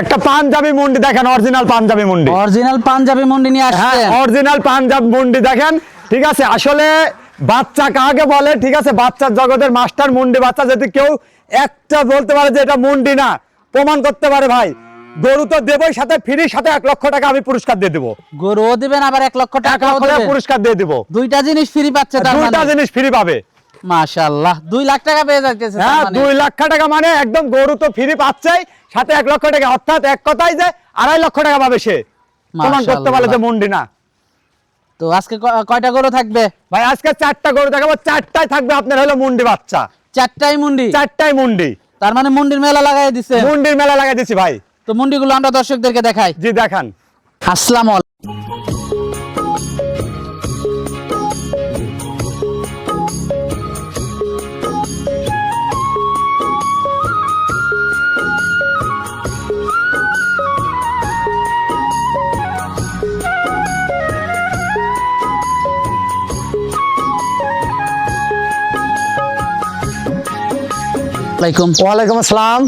একটা পাঞ্জাবি মুন্ডি দেখেন অরিজিনাল পাঞ্জাবি মুন্ডি। অরিজিনাল পাঞ্জাবি মুন্ডি নিয়ে হ্যাঁ আসছেন। অরিজিনাল পাঞ্জাব মুন্ডি দেখেন ঠিক আছে? আসলে বাচ্চা কাকে বলে ঠিক আছে? বাচ্চার জগতের মাস্টার মুন্ডি বাচ্চা যদি কেউ একটা বলতে পারে যে এটা মুন্ডি না প্রমাণ করতে পারে ভাই। গরু তো দেবই সাথে ফ্রির সাথে এক লক্ষ টাকা আমি পুরস্কার দিয়ে দেবো। গরুও দিবেন আবার এক লক্ষ টাকা পুরস্কার দিয়ে দেবো। দুইটা জিনিস ফ্রি পাচ্ছে দুইটা মানে। জিনিস ফ্রি পাবে। মাশাআল্লাহ। দুই লাখ টাকা পেয়ে যাচ্ছে হ্যাঁ দুই লাখ টাকা মানে একদম গরু তো ফ্রি পাচ্ছেই সাথে এক লক্ষ টাকা অর্থাৎ এক কথাই যে আড়াই লক্ষ টাকা পাবে সে। প্রমাণ করতে পারলে যে মুন্ডি না। তো আজকে কয়টা গরু থাকবে? ভাই আজকে চারটা গরু দেখাবো চারটায় থাকবে আপনার হলো মুন্ডি বাচ্চা। চারটাই মুন্ডি? চারটায় মুন্ডি। তার মানে মুন্ডির মেলা লাগাই দিছে। মুন্ডির মেলা লাগাই দিছি ভাই। তো মুন্ডিগুলো আমরা দর্শকদেরকে দেখাই। জি দেখান। আসসালামু আলাইকুম। ওয়ালাইকুম আসসালাম।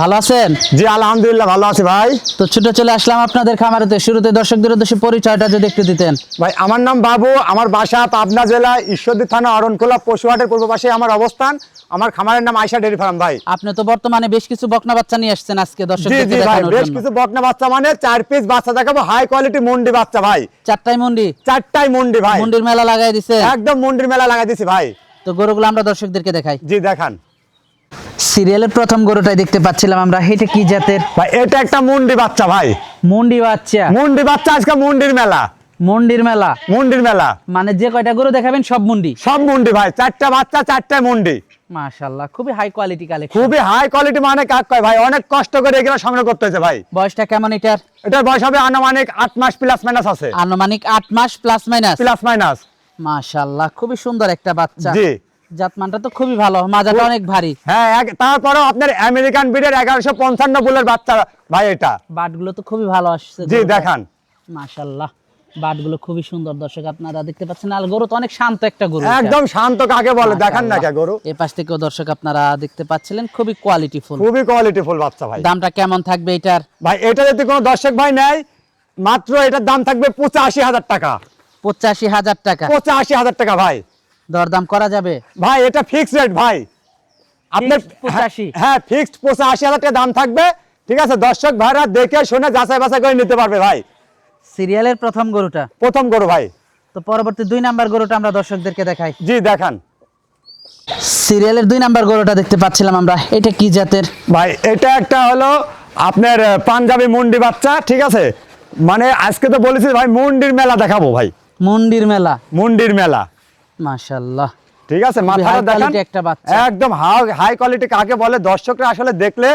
ভালো আছেন? জি আলহামদুলিল্লাহ ভালো আছি ভাই। তো ছুটে চলে আসলাম আপনাদের খামারেতে। শুরুতে দর্শকদের উদ্দেশ্যে পরিচয়টা যদি একটু দিতেন। ভাই আমার নাম বাবু আমার বাসা পাবনা জেলা ঈশ্বরদী থানা অরণখোলা পশুহাটের পূর্ব পাশে আমার অবস্থান। আমার খামারের নাম ডেরি ফার্ম ভাই। আপনি তো বর্তমানে বেশ কিছু বকনা বাচ্চা নিয়ে আসছেন আজকে জি ভাই বেশ কিছু বকনা বাচ্চা মানে চার পিস বাচ্চা দেখাবো। হাই কোয়ালিটি মুন্ডি বাচ্চা ভাই। চারটাই মুন্ডি? চারটাই মুন্ডি ভাই। মুন্ডির মেলা লাগাই দিছে? একদম মুন্ডির মেলা লাগাই দিছি ভাই। তো গরুগুলো আমরা দর্শকদেরকে দেখাই। জি দেখান। সিরিয়ালের প্রথম গরুটাই দেখতে পাচ্ছিলাম আমরা। এটা কি জাতের? ভাই এটা একটা মুন্ডি বাচ্চা ভাই। মুন্ডি বাচ্চা। মুন্ডি বাচ্চা আজকে মুন্ডির মেলা। মুন্ডির মেলা। মুন্ডির মেলা। মানে যে কয়টা গরু দেখাবেন সব মুন্ডি? সব মুন্ডি ভাই চারটা বাচ্চা চারটা মুন্ডি। মাশাআল্লাহ খুবই হাই কোয়ালিটি কালেকশন খুবই হাই কোয়ালিটি মানে কাক কয় ভাই অনেক কষ্ট করে এগুলো সংগ্রহ করতে হয়েছে ভাই। বয়সটা কেমন এটার? এটার বয়স হবে আনুমানিক আট মাস প্লাস মাইনাস আছে। আনুমানিক আট মাস প্লাস মাইনাস প্লাস মাইনাস মাশাআল্লাহ খুবই সুন্দর একটা বাচ্চা। জি। জাতমানটা তো খুবই ভালো মাজাটা অনেক ভারী। হ্যাঁ তারপরে আপনার আমেরিকান এগারোশো পঞ্চান্ন বুলের বাচ্চা ভাই এটা। বাটগুলো তো খুবই ভালো আসছে জি দেখান। মাশাআল্লাহ বাটগুলো খুবই সুন্দর দর্শক আপনারা দেখতে পাচ্ছেন। আর গরু তো অনেক শান্ত একটা গরু একদম শান্ত কাকে বলে দেখান না কে গরু। এই পাশ থেকেও দর্শক আপনারা দেখতে পাচ্ছিলেন খুবই কোয়ালিটি ফুল খুবই কোয়ালিটি ফুল বাচ্চা ভাই। দামটা কেমন থাকবে এটার? ভাই এটা যদি কোনো দর্শক ভাই নেয় মাত্র এটার দাম থাকবে পঁচাশি হাজার টাকা। পঁচাশি হাজার টাকা। পঁচাশি হাজার টাকা ভাই। দরদাম করা যাবে? ভাই এটা ফিক্সড রেট ভাই। আপনার 85 হ্যাঁ ফিক্সড পঁচাশি হাজার টাকা দাম থাকবে। ঠিক আছে দর্শক ভাইরা দেখে শুনে যাচাই বাছাই করে নিতে পারবে ভাই। সিরিয়ালের প্রথম গরুটা? প্রথম গরু ভাই। তো পরবর্তী দুই নাম্বার গরুটা আমরা দর্শকদেরকে দেখাই। জি দেখান। সিরিয়ালের দুই নাম্বার গরুটা দেখতে পাচ্ছিলাম আমরা। এটা কি জাতের? ভাই এটা একটা হলো আপনার পাঞ্জাবি মুন্ডি বাচ্চা ঠিক আছে? মানে আজকে তো বলেছি ভাই মুন্ডির মেলা দেখাবো ভাই। মুন্ডির মেলা। মুন্ডির মেলা। মাশাআল্লাহ। ঠিক আছে মাথাটা দেখান। একটা বাচ্চা। একদম হাই কোয়ালিটি কাকে বলে দর্শকরা আসলে দেখলে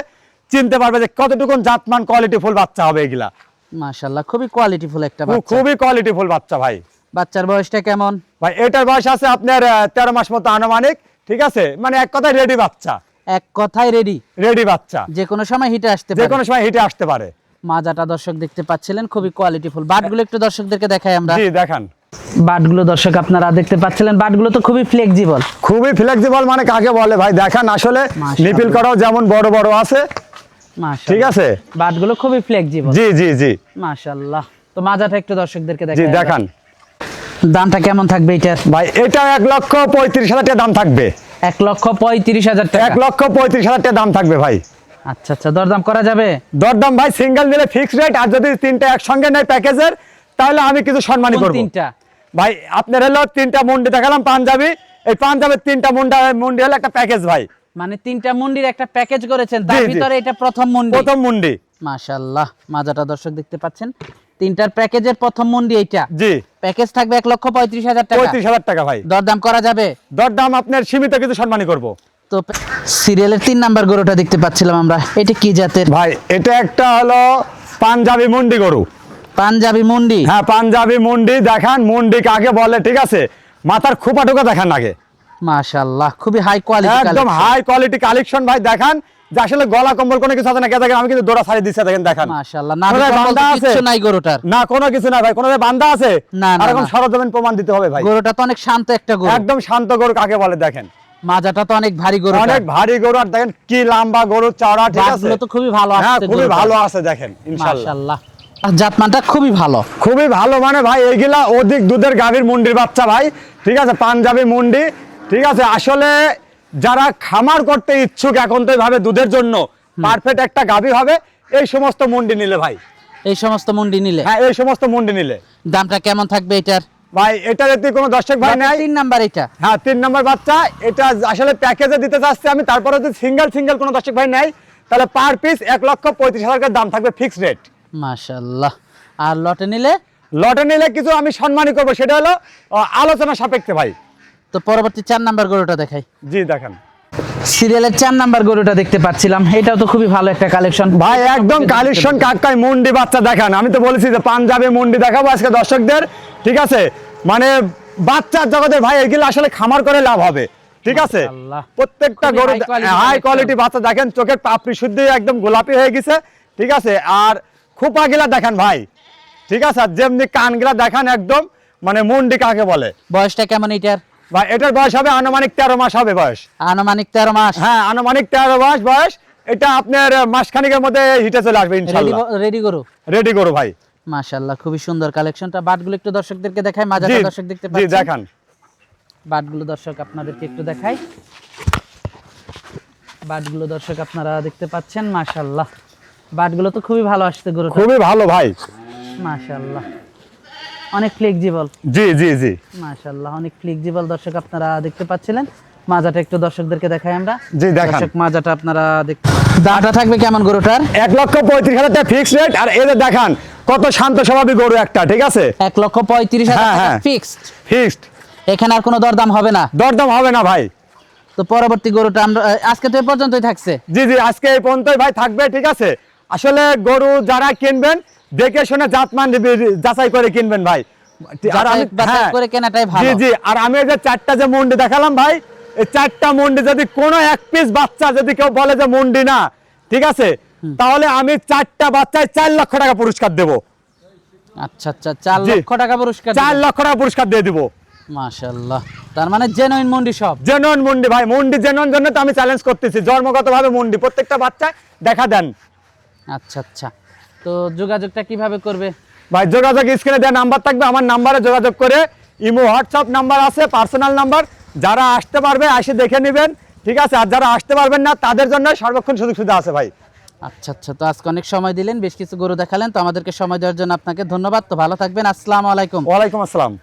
চিনতে পারবে যে কতটুকু জাতমান কোয়ালিটি ফুল বাচ্চা হবে এগুলা। মাশাআল্লাহ খুবই কোয়ালিটি ফুল একটা বাচ্চা। খুবই কোয়ালিটি ফুল বাচ্চা ভাই। বাচ্চার বয়সটা কেমন? ভাই এটার বয়স আছে আপনার আহ, তেরো মাস মতো আনুমানিক ঠিক আছে? মানে এক কথায় রেডি বাচ্চা। এক কথায় রেডি রেডি বাচ্চা। যে কোনো সময় হিটে আসতে যে পারে। কোনো সময় হিটে আসতে পারে। মাজাটা দর্শক দেখতে পাচ্ছিলেন খুবই কোয়ালিটি ফুল। বাটগুলো একটু দর্শকদেরকে দেখাই আমরা। জি দেখান। বাটগুলো দর্শক আপনারা দেখতে পাচ্ছিলেন। বাটগুলো তো খুবই ফ্লেক্সিবল খুবই ফ্লেক্সিবল মানে কাকে বলে ভাই? দেখান আসলে নিপিল করাও যেমন বড় বড় আছে। ঠিক আছে? বাটগুলো খুবই ফ্লেক্সিবল জি জি জি। মাশাআল্লাহ। তো মাজাটা একটু দর্শকদেরকে জি দেখান। দামটা কেমন থাকবে এটার? ভাই এটা এক লক্ষ পঁয়ত্রিশ হাজার টাকা দাম থাকবে। এক লক্ষ পঁয়ত্রিশ হাজার টাকা। এক লক্ষ পঁয়ত্রিশ হাজার টাকা দাম থাকবে ভাই। আচ্ছা আচ্ছা দরদাম করা যাবে? দরদাম ভাই সিঙ্গেল নিলে ফিক্সড রেট আর যদি তিনটা একসঙ্গে নেয় প্যাকেজের তাহলে আমি কিছু সম্মানই করব। তিনটা? ভাই আপনার হলো তিনটা মুন্ডি দেখালাম পাঞ্জাবি। এই পাঞ্জাবের তিনটা মুন্ডা মুন্ডি হলো একটা প্যাকেজ ভাই। মানে তিনটা মুন্ডির একটা প্যাকেজ করেছেন। তার। ভিতরে এটা প্রথম মুন্ডি। প্রথম মুন্ডি। মাশাআল্লাহ মাজাটা দর্শক দেখতে পাচ্ছেন। তিনটার প্যাকেজের প্রথম মুন্ডি এইটা। জি। প্যাকেজ থাকবে এক লক্ষ পঁয়ত্রিশ হাজার টাকা। পঁয়ত্রিশ হাজার টাকা ভাই। দরদাম করা যাবে? দরদাম আপনার সীমিত কিছু সম্মানই করব। তো সিরিয়ালের তিন নাম্বার গরুটা দেখতে পাচ্ছিলাম আমরা। এটা কি জাতের? ভাই এটা একটা হলো পাঞ্জাবি মুন্ডি গরু। পাঞ্জাবি মুন্ডি? হ্যাঁ পাঞ্জাবি মুন্ডি দেখান মুন্ডি কাকে বলে ঠিক আছে? মাথার খোপা টোকা দেখান আগে। মাশাআল্লাহ খুবই হাই কোয়ালিটি একদম হাই কোয়ালিটি কালেকশন ভাই দেখান। যে আসলে গলা কম্বল কোনো কিছু আছে না কে দেখেন আমি কিন্তু দৌড়া ছাড়ি দিচ্ছে দেখেন দেখান। মাশাআল্লাহ না বান্দা আছে? কিছু নাই গরুটার। না কোনো কিছু না ভাই কোনো বান্দা আছে? না, আর এখন। সরজমিন প্রমাণ দিতে হবে ভাই। গরুটা তো অনেক শান্ত একটা গরু। একদম শান্ত গরু কাকে বলে দেখেন। মাজাটা তো অনেক ভারী গরু অনেক ভারী গরু আর দেখেন কি লম্বা গরু চওড়া ঠিক আছে? তো খুবই ভালো হ্যাঁ আসছে খুবই ভালো আছে দেখেন ইনশাআল্লাহ। জাতমানটা খুবই ভালো। খুবই ভালো মানে ভাই এইগুলা অধিক দুধের গাভীর মুন্ডির বাচ্চা ভাই। ঠিক আছে পাঞ্জাবি মুন্ডি। ঠিক আছে আসলে যারা খামার করতে ইচ্ছুক এখন তো এইভাবে দুধের জন্য পারফেক্ট একটা গাভী হবে এই সমস্ত মুন্ডি নিলে ভাই। এই সমস্ত মুন্ডি নিলে? হ্যাঁ এই সমস্ত মুন্ডি নিলে। দামটা কেমন থাকবে এটার? ভাই এটা যদি কোনো দর্শক ভাই নেয় তিন নাম্বার এটা। হ্যাঁ তিন নম্বর বাচ্চা। এটা আসলে প্যাকেজে দিতে চাচ্ছি আমি তারপরে যদি সিঙ্গেল সিঙ্গেল কোনো দর্শক ভাই নেয় তাহলে পার পিস এক লক্ষ পঁয়ত্রিশ হাজার দাম থাকবে ফিক্সড রেট মাশাআল্লাহ। আর লটে নিলে? লটে নিলে কিছু আমি সম্মানই করব সেটা হলো আলোচনা সাপেক্ষে ভাই। তো পরবর্তী চার নাম্বার গরুটা দেখাই। জি দেখেন। সিরিয়ালের চার নাম্বার গরুটা দেখতে পাচ্ছিলাম। এটাও তো খুবই ভালো একটা কালেকশন ভাই একদম কালেকশন মুন্ডি বাচ্চা দেখান। আমি তো বলেছি যে পাঞ্জাবি মুন্ডি দেখাবো আজকে দর্শকদের ঠিক আছে? মানে বাচ্চার জগতের ভাই এগুলো আসলে খামার করে লাভ হবে ঠিক আছে। প্রত্যেকটা গরু হাই কোয়ালিটি বাচ্চা। দেখেন চোখের পাপড়ি শুদ্ধ একদম গোলাপি হয়ে গেছে ঠিক আছে? আর খোপা গিলা দেখেন ভাই। ঠিক আছে? আর যেমনি কানগুলা দেখান একদম মানে মুন্ডি কাকে বলে। বয়সটা কেমন এটার? ভাই এটার বয়স হবে আনুমানিক তেরো মাস হবে বয়স। আনুমানিক তেরো মাস। হ্যাঁ আনুমানিক তেরো মাস বয়স। এটা আপনার মাসখানিকের মধ্যে হিটে চলে আসবে রেডি গরু? রেডি করো ভাই। মাশাআল্লাহ খুবই সুন্দর কালেকশনটা। বাটগুলো একটু দর্শকদেরকে দেখাই জি মাজাটা দর্শক দেখতে জি পাচ্ছেন। দেখান। বাটগুলো দর্শক আপনাদেরকে একটু দেখাই। বাটগুলো দর্শক আপনারা দেখতে পাচ্ছেন মাশাআল্লাহ। বাটগুলো তো খুবই ভালো আসছে গরুটা। খুবই ভালো ভাই। মাশাআল্লাহ। অনেক ফ্লেক্সিবল জি জি জি। মাশাআল্লাহ অনেক ফ্লেক্সিবল দর্শক আপনারা দেখতে পাচ্ছিলেন। মাজাটা একটু দর্শকদেরকে দেখাই আমরা। জি, দেখান। দর্শক মাজাটা আপনারা দেখতে থাকবে কেমন গরুটার? এক লক্ষ পঁয়ত্রিশ হাজার টাকা ফিক্সড রেট আর এদের দেখান কত শান্ত স্বভাবী গরু একটা ঠিক আছে? এক লক্ষ পঁয়ত্রিশ হাজার হ্যাঁ, টাকা হ্যাঁ। ফিক্সড ফিক্সড এখানে আর কোনো দরদাম হবে না। দরদাম হবে না ভাই। তো পরবর্তী গরুটা আমরা আজকে তো এ পর্যন্তই থাকছে। জি জি আজকে এই পর্যন্তই ভাই থাকবে ঠিক আছে? আসলে গরু যারা কিনবেন দেখে শুনে জাতমান যাচাই করে কিনবেন ভাই। আর আমি হ্যাঁ, করে কেনাটাই ভালো। জি জি। আর আমি যে চারটা যে মুন্ডি দেখালাম ভাই এই চারটা মুন্ডি যদি কোনো এক পিস বাচ্চা যদি কেউ বলে যে মুন্ডি না ঠিক আছে? তাহলে আমি চারটা বাচ্চায় চার লক্ষ টাকা পুরস্কার দেবো। আচ্ছা আচ্ছা। চার লক্ষ টাকা পুরস্কার চার লক্ষ টাকা পুরস্কার দিয়ে দিব। তার মানে জেনুইন মন্ডি সব। জেনন মুন্ডি ভাই মুন্ডি জন্য তো আমি চ্যালেঞ্জ করতেছি। জন্মগত ভাবে মুন্ডি। প্রত্যেকটা বাচ্চা দেখা দেন। আচ্ছা আচ্ছা। তো যোগাযোগটা কীভাবে করবে? ভাই যোগাযোগ স্ক্রিনে দেওয়া নাম্বার থাকবে আমার নাম্বারে যোগাযোগ করে ইমো হোয়াটসঅ্যাপ নাম্বার আছে পার্সোনাল নাম্বার। যারা আসতে পারবে এসে দেখে নেবেন ঠিক আছে? আর যারা আসতে পারবেন না তাদের জন্য সর্বক্ষণ সুযোগ সুবিধা আছে ভাই। আচ্ছা আচ্ছা। তো আজকে অনেক সময় দিলেন বেশ কিছু গরু দেখালেন তো আমাদেরকে সময় দেওয়ার জন্য আপনাকে ধন্যবাদ। তো ভালো থাকবেন আসসালামু আলাইকুম। ওয়ালাইকুম আসসালাম।